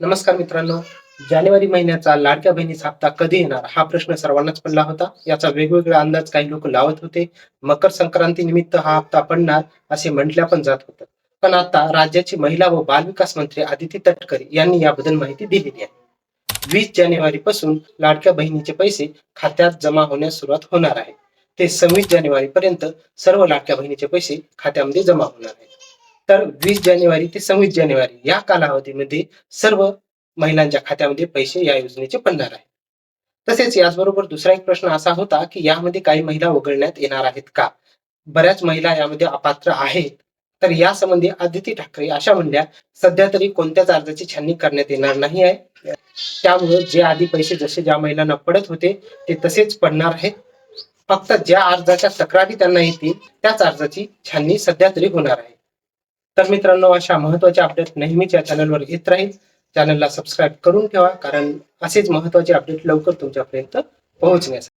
नमस्कार मित्रांनो. जानेवारी महिन्याचा लाडक्या बहिणीचा हप्ता कधी येणार? हा प्रश्न सर्वांनाच पडला होता. याचा वेगवेगळा अंदाज काही लोक लावत होते. मकर संक्रांती निमित्त हा हप्ता पडणार असे म्हटल्या पण जात होतं. पण आता राज्याची महिला व बालविकास मंत्री आदिती तटकरे यांनी याबद्दल माहिती दिलेली आहे. वीस जानेवारी पासून लाडक्या बहिणीचे पैसे खात्यात जमा होण्यास सुरुवात होणार आहे. ते सव्वीस जानेवारी पर्यंत सर्व लाडक्या बहिणीचे पैसे खात्यामध्ये जमा होणार आहेत. तर वीस जानेवारी ते सव्वीस जानेवारी या कालावधीमध्ये सर्व महिलांच्या खात्यामध्ये पैसे या योजनेचे पडणार आहे तसेच याचबरोबर दुसरा एक प्रश्न असा होता की यामध्ये काही महिला वगळण्यात येणार आहेत का? बऱ्याच महिला यामध्ये अपात्र आहेत. तर यासंबंधी आदिती ठाकरे अशा म्हणल्या सध्या तरी कोणत्याच अर्जाची छाननी करण्यात येणार नाही आहे. त्यामुळे जे आधी पैसे जसे ज्या महिलांना पडत होते ते तसेच पडणार आहेत. फक्त ज्या अर्जाच्या तक्रारी त्यांना येतील त्याच अर्जाची छाननी सध्या तरी होणार आहे. तर मित्रांनो अशा महत्त्वाच्या अपडेट नेहमीच या चॅनलवर येत राहील. चॅनलला सबस्क्राईब करून ठेवा कारण असेच महत्त्वाचे अपडेट लवकर तुमच्यापर्यंत पोहोचण्यासाठी.